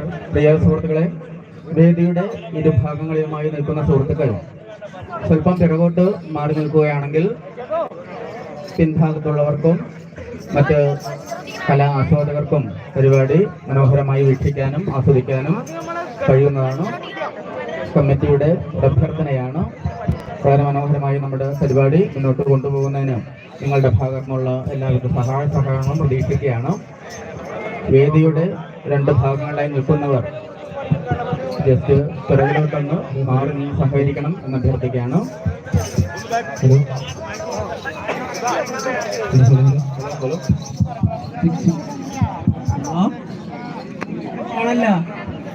പ്രിയ സുഹൃത്തുക്കളെ വേദിയുടെ ഇരുഭാഗങ്ങളിലുമായി നിൽക്കുന്ന സുഹൃത്തുക്കൾ. സ്വല്പം പിറകോട്ട് മാറി നിൽക്കുകയാണെങ്കിൽ പിൻഭാഗത്തുള്ളവർക്കും മറ്റ് കലാ ആസ്വാദകർക്കും പരിപാടി മനോഹരമായി വീക്ഷിക്കാനും ആസ്വദിക്കാനും കഴിയുന്നതാണ് കമ്മിറ്റിയുടെ അഭ്യർത്ഥനയാണ്. വളരെ മനോഹരമായി നമ്മുടെ പരിപാടി മുന്നോട്ട് കൊണ്ടുപോകുന്നതിന് നിങ്ങളുടെ ഭാഗത്തുനിന്നുള്ള എല്ലാവിധ സഹായ സഹകരണങ്ങളും പ്രതീക്ഷിക്കുകയാണ്. വേദിയുടെ രണ്ട് ഭാഗങ്ങളായി നിൽക്കുന്നവർ. ജസ്റ്റ് പിറകിലോട്ടൊന്ന് മാറി നീ സഹകരിക്കണം എന്ന് അഭ്യർത്ഥിക്കുകയാണ്. ആണല്ലോ.